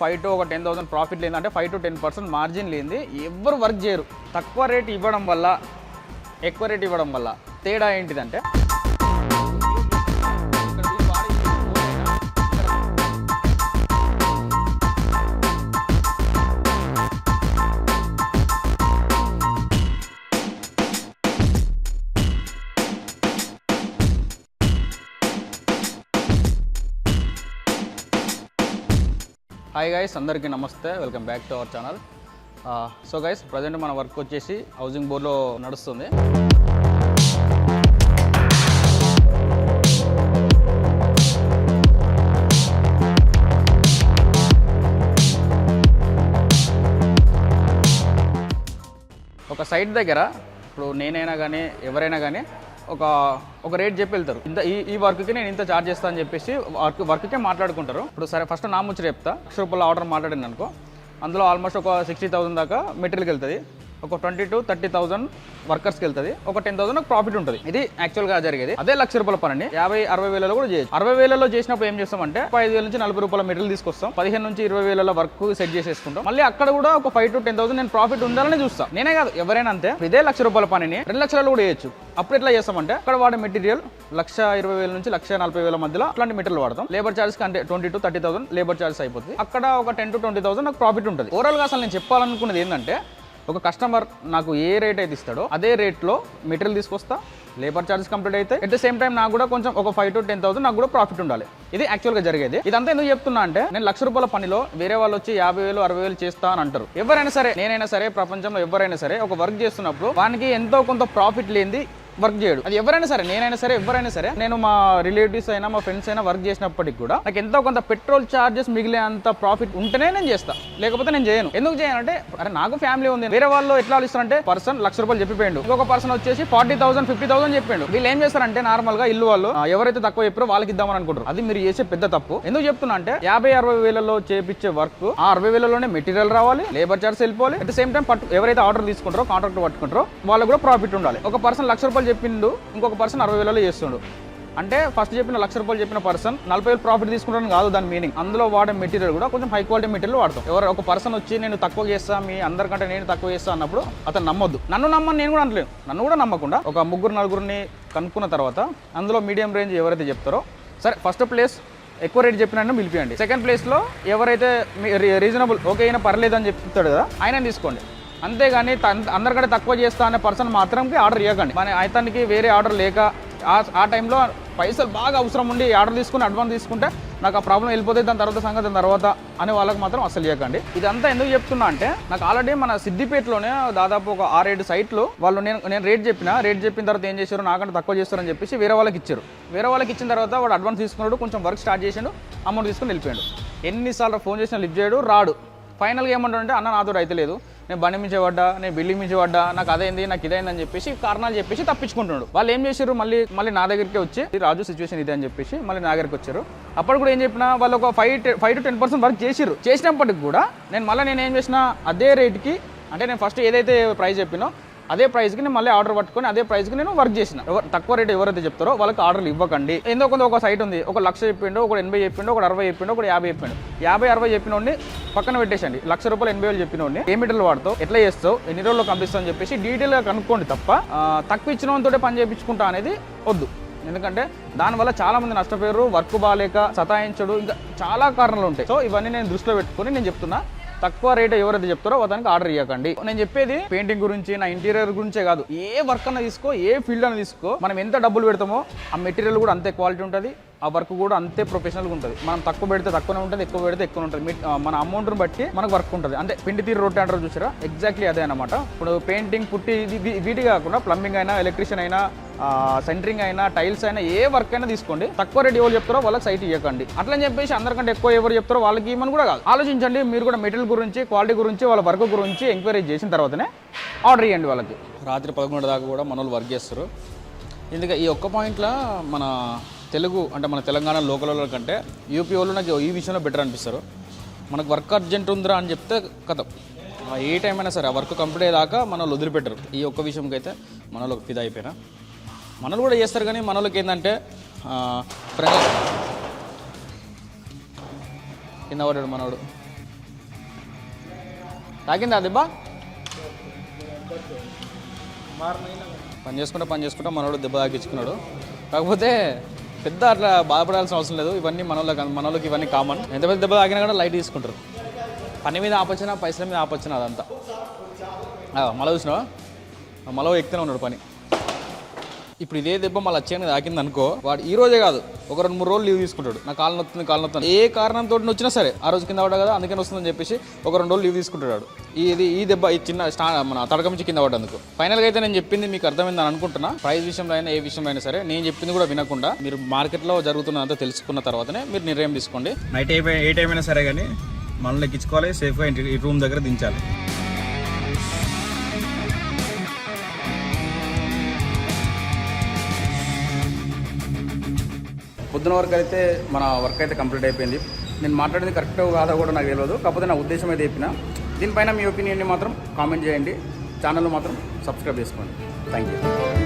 Five to ఒక ten thousand profit లేదు అంటే five to ten percent margin లేనిది ఎవ్వరు వర్క్ చేయరు. తక్కువ రేట్ ఇవ్వడం వల్ల ఎక్కువ రేట్ ఇవ్వడం వల్ల తేడా ఏంటిదంటే హాయ్ గైస్ అందరికీ నమస్తే. Welcome back to our channel so guys present మన వర్క్ వచ్చేసి హౌసింగ్ బోర్డ్లో నడుస్తుంది. ఒక సైట్ దగ్గర ఇప్పుడు నేనైనా కానీ ఎవరైనా కానీ ఒక ఒక రేట్ చెప్పి వెళ్తారు. ఇంత ఈ ఈ వర్క్కి నేను ఇంత ఛార్జ్ చేస్తా అని చెప్పేసి వర్క్ వర్క్కే మాట్లాడుకుంటారు. ఇప్పుడు సరే ఫస్ట్ నా ముచ్చట చెప్తా. లక్ష రూపాయల ఆర్డర్ మాట్లాడింది అనుకో అందులో ఆల్మోస్ట్ ఒక సిక్స్టీ థౌసండ్ దాకా మెటీరియల్కి వెళ్తుంది. ఒక ట్వంటీ టు థర్టీ థౌసండ్ వర్కర్స్కి వెళ్తుంది. ఒక టెన్ థౌసండ్ ప్రాఫిట్ ఉంటుంది. ఇది యాక్చువల్గా జరిగేది. అదే లక్ష రూపాయల పని యాభై అరవై వేలలో కూడా చేయొచ్చు. అరవై వేలలో చేసినప్పుడు ఏం చేస్తామంటే ఐదు వేల నుంచి నలభై రూపాయల మెటీరియల్ తీసుకొస్తాం. పదిహేను నుంచి ఇరవై వేల వర్క్ సెట్ చేసేసుకుంటాం. మళ్ళీ అక్కడ కూడా ఒక ఫైవ్ టు టెన్ థౌసండ్ నేను ప్రాఫిట్ ఉండాలని చూస్తాను నేనే కాదు ఎవరైనా అంతే. ఇదే లక్ష రూపాయల పనిని రెండు లక్షలలో కూడా చేయొచ్చు. అప్పుడు ఎట్లా చేస్తామంటే అక్కడ వాడే మెటీరియల్ లక్ష ఇరవై వేల నుంచి లక్ష నలభై వేల మధ్యలో అట్లాంటి మెటీరియల్ వాడతాం. లేబర్ చార్జ్ అంటే twenty to thirty thousand labour charge అయిపోతుంది. అక్కడ ఒక టెన్ టు ట్వంటీ థౌసండ్ నాకు ప్రాఫిట్ ఉంటుంది. ఓవరాల్గా అసలు నేను చెప్పాలనుకున్నది ఏంటంటే ఒక కస్టమర్ నాకు ఏ రేట్ అయితే ఇస్తాడో అదే రేట్లో మెటీరియల్ తీసుకొస్తా లేబర్ ఛార్జెస్ కంప్లీట్ అయితే అట్ ద సేమ్ టైం నాకు కూడా కొంచెం ఒక ఫైవ్ టు టెన్ థౌసండ్ నాకు కూడా ప్రాఫిట్ ఉండాలి. ఇది యాక్చువల్గా జరిగేది. ఇదంతా ఎందుకు చెప్తున్నా అంటే నేను లక్ష రూపాయల పనిలో వేరే వాళ్ళు వచ్చి యాభై వేలు అరవై వేలు చేస్తా అని అంటారు. ఎవరైనా సరే నేనైనా సరే ప్రపంచంలో ఎవరైనా సరే ఒక వర్క్ చేస్తున్నప్పుడు వానికి ఎంతో కొంత ప్రాఫిట్ లేనిది వర్క్ చేయడు. అది ఎవరైనా సరే నేనైనా సరే ఎవరైనా సరే నేను మా రిలేటివ్స్ అయినా మా ఫ్రెండ్స్ అయినా వర్క్ చేసినప్పటికి కూడా నాకు ఎంతో కొంత పెట్రోల్ చార్జెస్ మిగిలే అంత ప్రాఫిట్ ఉంటేనే నేను చేస్తా. లేకపోతే నేను చేయను. ఎందుకు చేయను అంటే అరే నాకు ఫ్యామిలీ ఉంది. వేరే వాళ్ళు ఎట్లా ఇస్తారంటే పర్సన్ లక్ష రూపాయలు చెప్పిపోయిండు. ఇంకొక పర్సన్ వచ్చేసి ఫార్టీ థౌసండ్ ఫిఫ్టీ థౌసండ్ చెప్పిండు వీళ్ళు ఏం చేస్తారంటే నార్మల్గా ఇల్లు వాళ్ళు ఎవరైతే తక్కువ చెప్పారో వాళ్ళకి ఇద్దామని అనుకుంటారు. అది మీరు చేసే పెద్ద తప్పు. ఎందుకు చెప్తున్నా అంటే యాభై అరవై వేలలో చేపించే వర్క్ ఆ అరవై వేలలోనే మెటీరియల్ రావాలి లేబర్ చార్జ్ వెళ్ళిపోవాలి. అట్ ద సేమ్ టైం ఎవరైతే ఆర్డర్ తీసుకుంటారో కాంట్రాక్ట్ పట్టుకుంటారో వాళ్ళకి కూడా ప్రాఫిట్ ఉండాలి. ఒక పర్సన్ లక్ష రూపాయలు చెప్పిండు ఇంకొక పర్సన్ అరవై వేలలో చేస్తుండు. అంటే ఫస్ట్ చెప్పిన లక్ష రూపాయలు చెప్పిన పర్సన్ నలభై వేలు ప్రాఫిట్ తీసుకుంటాను కాదు దాని మీనింగ్ అందులో వాడే మెటీరియల్ కూడా కొంచెం హై క్వాలిటీ మెటీరియల్ వాడతాం. ఎవరు ఒక పర్సన్ వచ్చి నేను తక్కువ చేస్తా మీ అందరికంటే నేను తక్కువ చేస్తా అన్నప్పుడు అతను నమ్మొద్దు. నన్ను నమ్మని నేను కూడా అనలేను. నన్ను కూడా నమ్మకుండా ఒక ముగ్గురు నలుగురిని కనుక్కున్న తర్వాత అందులో మీడియం రేంజ్ ఎవరైతే చెప్తారో సరే ఫస్ట్ ప్లేస్ ఎక్కువ రేట్ చెప్పిన పిలిపియండి. సెకండ్ ప్లేస్లో ఎవరైతే రీజనబుల్ ఓకే అయినా పర్లేదు అని చెప్తాడు కదా ఆయన తీసుకోండి. అంతేగాని అందరికంటే తక్కువ చేస్తా అనే పర్సన్ మాత్రంకి ఆర్డర్ ఇవ్వకండి మన అతనికి వేరే ఆర్డర్ లేక ఆ టైంలో పైసలు బాగా అవసరం ఉండి ఆర్డర్ తీసుకుని అడ్వాన్స్ తీసుకుంటే నాకు ఆ ప్రాబ్లం వెళ్ళిపోతుంది దాని తర్వాత సంగతి దాని తర్వాత అనే వాళ్ళకి మాత్రం అసలు ఇవ్వకండి ఇదంతా ఎందుకు చెప్తున్నా అంటే నాకు ఆల్రెడీ మన సిద్దిపేటలోనే దాదాపు ఒక ఆరేడు సైట్లు వాళ్ళు నేను నేను రేట్ చెప్పిన రేట్ చెప్పిన తర్వాత ఏం చేశారు? నాకంటే తక్కువ చేస్తారని చెప్పేసి వేరే వాళ్ళకి ఇచ్చారు. వేరే వాళ్ళకి ఇచ్చిన తర్వాత వాడు అడ్వాన్స్ తీసుకున్నాడు కొంచెం వర్క్ స్టార్ట్ చేసాడు అమౌంట్ తీసుకుని వెళ్ళిపోయాడు. ఎన్నిసార్లు ఫోన్ చేసినా లిఫ్ట్ చేయడు రాడు. ఫైనల్గా ఏమంటాడంటే అన్న నాతో అయితే లేదు. నేను బండి మించి పడ్డా నేను బిల్డింగ్ మించి పడ్డా నాకు అదైంది నాకు ఇదైంది అని చెప్పేసి కారణాలు చెప్పేసి తప్పించుకుంటున్నాడు. వాళ్ళు ఏం చేశారు? మళ్ళీ మళ్ళీ నా దగ్గరికి వచ్చి రాజు సిచ్యువేషన్ ఇదే అని చెప్పేసి మళ్ళీ నా దగ్గరికి వచ్చారు. అప్పుడు కూడా ఏం చెప్పినా వాళ్ళు ఒక five five to ten percent work చేసిరు చేసినప్పటికి కూడా నేను మళ్ళీ నేను ఏం చేసిన అదే రేట్కి అంటే నేను ఫస్ట్ ఏదైతే ప్రైస్ చెప్పినో అదే ప్రైస్కి నేను మళ్ళీ ఆర్డర్ పట్టుకొని అదే ప్రైస్కి నేను వర్క్ చేసిన. ఎవరు తక్కువ రేట్ ఎవరైతే చెప్తారో వాళ్ళకి ఆర్డర్లు ఇవ్వకండి. ఏందో కొంత ఒక సైట్ ఉంది. ఒక లక్ష చెప్పిండు ఒక ఎనభై చెప్పిండు ఒక అరవై చెప్పిండు ఒక యాభై చెప్పిండు. యాభై అరవై చెప్పినోడిని పక్కన పెట్టేసండి లక్ష రూపాయలు ఎనభై వేలు చెప్పినోడిని ఏ మీటర్లు వాడతావు ఎట్లా చేస్తావు ఎన్ని రోజుల్లో కంపిస్తావు అని చెప్పేసి డీటెయిల్గా కనుక్కోండి తప్ప తక్కువ ఇచ్చిన పని చేయించుకుంటా అనేది వద్దు. ఎందుకంటే దానివల్ల చాలా మంది నష్టపోయారు వర్క్ బాగాలేక సతాయించడు ఇంకా చాలా కారణాలు ఉంటాయి. సో ఇవన్నీ నేను దృష్టిలో పెట్టుకొని నేను చెప్తున్నా. తక్కువ రేట్ ఎవరైతే చెప్తారో అతనికి ఆర్డర్ ఇవ్వకండి నేను చెప్పేది పెయింటింగ్ గురించి నా ఇంటీరియర్ గురించే కాదు. ఏ వర్క్ అన్న తీసుకో ఏ ఫీల్డ్ అన్న తీసుకో మనం ఎంత డబ్బులు పెడతామో ఆ మెటీరియల్ కూడా అంతే క్వాలిటీ ఉంటుంది. ఆ వర్క్ కూడా అంతే ప్రొఫెషనల్గా ఉంటుంది. మనం తక్కువ పెడితే తక్కువనే ఉంటుంది ఎక్కువ పెడితే ఎక్కువ ఉంటుంది. మన అమౌంట్ని బట్టి మనకు వర్క్ ఉంటుంది. అంటే పిండి తీరు రొట్టె అంటారు చూసారా? ఎగ్జాక్ట్లీ అదే అనమాట ఇప్పుడు పెయింటింగ్ పుట్టి ఇది- వీటి కాకుండా ప్లంబింగ్ అయినా ఎలక్ట్రీషియన్ అయినా సెంటరింగ్ అయినా టైల్స్ అయినా ఏ వర్క్ అయినా తీసుకోండి. తక్కువ రేట్ ఎవరు చెప్తారో వాళ్ళకి సైట్ ఇవ్వకండి అట్లని చెప్పేసి అందరికంటే ఎక్కువ ఎవరు చెప్తారో వాళ్ళకి ఇవ్వమని కూడా కాదు. ఆలోచించండి మీరు కూడా మెటీరియల్ గురించి క్వాలిటీ గురించి వాళ్ళ వర్క్ గురించి ఎంక్వైరీ చేసిన తర్వాతనే ఆర్డర్ ఇవ్వండి వాళ్ళకి. రాత్రి పదకొండు దాకా కూడా మన వాళ్ళు వర్క్ చేస్తారు. ఎందుకంటే ఈ ఒక్క పాయింట్లో మన తెలుగు అంటే మన తెలంగాణ లోకల్ వాళ్ళ కంటే యూపీ వాళ్ళు నాకు ఈ విషయంలో బెటర్ అనిపిస్తారు. మనకు వర్క్ అర్జెంట్ ఉందిరా అని చెప్తే కథ. ఏ టైం అయినా సరే ఆ వర్క్ కంప్లీట్ అయ్యేదాకా మన వాళ్ళు వదిలిపెట్టరు. ఈ ఒక్క విషయంకి అయితే మన ఫిదా అయిపోయినా. మనలు కూడా చేస్తారు కానీ మన వాళ్ళకి ఏంటంటే ఆ, కింద పడ్డాడు మనవాడు తాకిందా దెబ్బ? పని చేసుకుంటా పని చేసుకుంటా మనోడు దెబ్బ తాకించుకున్నాడు కాకపోతే పెద్ద అట్లా బాధపడాల్సిన అవసరం లేదు. ఇవన్నీ మనోళ్ళకి మనోళ్ళకి ఇవన్నీ కామన్ ఎంత పెద్ద దెబ్బ తాకినా కూడా లైట్ తీసుకుంటారు. పని మీద ఆపొచ్చినా పైసల మీద ఆపొచ్చినా అదంతా. మళ్ళీ చూసినావా? మళ్ళీ ఎక్కితేనే ఎక్కుతూనే ఉన్నాడు పని. ఇప్పుడు ఇదే దెబ్బ మళ్ళీ వచ్చాయని తాకింది అనుకో వాడు ఈ రోజే కాదు ఒక రెండు మూడు రోజులు లీవ్ తీసుకుంటాడు. నా కాలు నొత్తుంది కాలు నొత్తుంది. ఏ కారణంతో వచ్చినా సరే ఆ రోజు కింద పడ్డా కదా అందుకని వస్తుందని చెప్పేసి ఒక రెండు రోజులు లీవ్ తీసుకుంటాడు ఇది ఈ దెబ్బ ఈ చిన్న స్టా మన తడక నుంచి కింద పడ్డందుకు. ఫైనల్గా అయితే నేను చెప్పింది మీకు అర్థమైందని అనుకుంటున్నా. ప్రైస్ విషయంలో అయినా ఏ విషయంలో అయినా సరే నేను చెప్పింది కూడా వినకుండా మీరు మార్కెట్లో జరుగుతున్నదంతా తెలుసుకున్న తర్వాతనే మీరు నిర్ణయం తీసుకోండి. నైట్ ఏ టైం అయినా సరే కానీ మనల్ని ఎక్కించుకోవాలి సేఫ్గా ఇంటి ఈ రూమ్ దగ్గర దించాలి. పొద్దున వరకు అయితే మన వర్క్ అయితే కంప్లీట్ అయిపోయింది. నేను మాట్లాడింది కరెక్ట్ కాదో కూడా నాకు తెలియదు కాకపోతే నా ఉద్దేశం అయితే చెప్పిన. దీనిపైన మీ ఒపీనియన్ని మాత్రం కామెంట్ చేయండి. ఛానల్ మాత్రం సబ్స్క్రైబ్ చేసుకోండి. Thank you